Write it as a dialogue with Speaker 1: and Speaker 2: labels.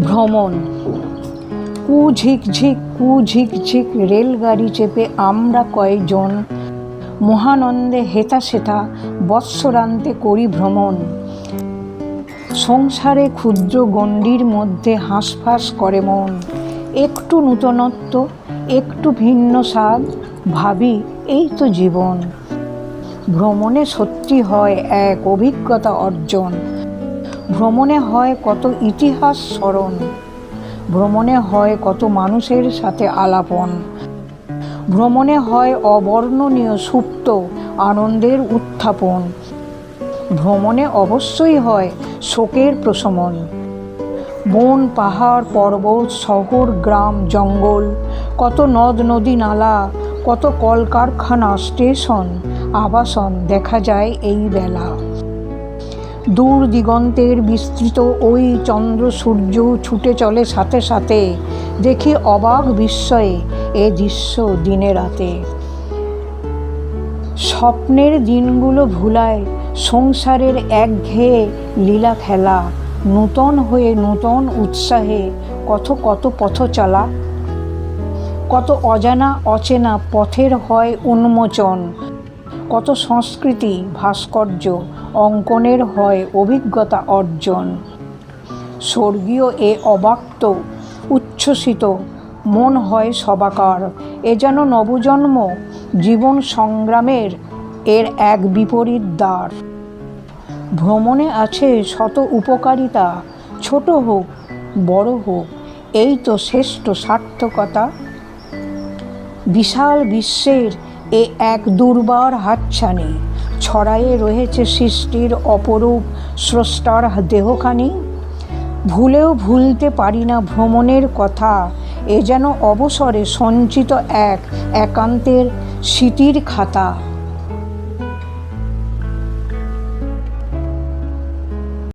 Speaker 1: ভ্রমণ। কু ঝিকঝিক কু ঝিকঝিক রেলগাড়ি চেপে আমরা কয়েকজন মহানন্দে হেতা সেতা, বৎসরান্তে করি ভ্রমণ। সংসারে ক্ষুদ্র গণ্ডির মধ্যে হাঁসফাঁস করে মন। একটু নূতনত্ব, একটু ভিন্ন স্বাদ, ভাবি এই তো জীবন। ভ্রমণে সত্যি হয় এক অভিজ্ঞতা অর্জন। ভ্রমণে হয় কত ইতিহাস স্মরণ। ভ্রমণে হয় কত মানুষের সাথে আলাপন। ভ্রমণে হয় অবর্ণনীয় সুপ্ত আনন্দের উত্থাপন। ভ্রমণে অবশ্যই হয় শোকের প্রশমন। বন, পাহাড়, পর্বত, শহর, গ্রাম, জঙ্গল, কত নদ, নদী নালা, কত কলকারখানা, স্টেশন, আবাসন দেখা যায় এই বেলা। দূর দিগন্তের বিস্তৃত ওই চন্দ্র সূর্য ছুটে চলে সাথে সাথে, দেখি অবাক বিস্ময়ে এ দৃশ্য দিনে রাতে। স্বপ্নের দিনগুলো ভুলায়, সংসারের একঘেয়ে লীলা খেলা, নূতন হয়ে নূতন উৎসাহে কত কত পথ চলা, কত অজানা অচেনা পথের হয় উন্মোচন কত সংস্কৃতি, ভাস্কর্য অঙ্কনের হয় অভিজ্ঞতা অর্জন। স্বর্গীয় এ অবাক্ত, উচ্ছ্বসিত, মন হয় সবাকার, এ যেন নবজন্ম, জীবন সংগ্রামের এর এক বিপরীত দ্বার। ভ্রমণে আছে শত উপকারিতা, ছোট হোক, বড় হোক, এই তো শ্রেষ্ঠ সার্থকতা। বিশাল বিশ্বের এ এক দুর্বার হাতছানি। ছড়ায়ে রয়েছে সৃষ্টির অপরূপ স্রষ্টার দেহখানি। ভুলেও ভুলতে পারি না ভ্রমণের কথা, এ যেন অবসরে সঞ্চিত এক একান্তের স্মৃতির খাতা।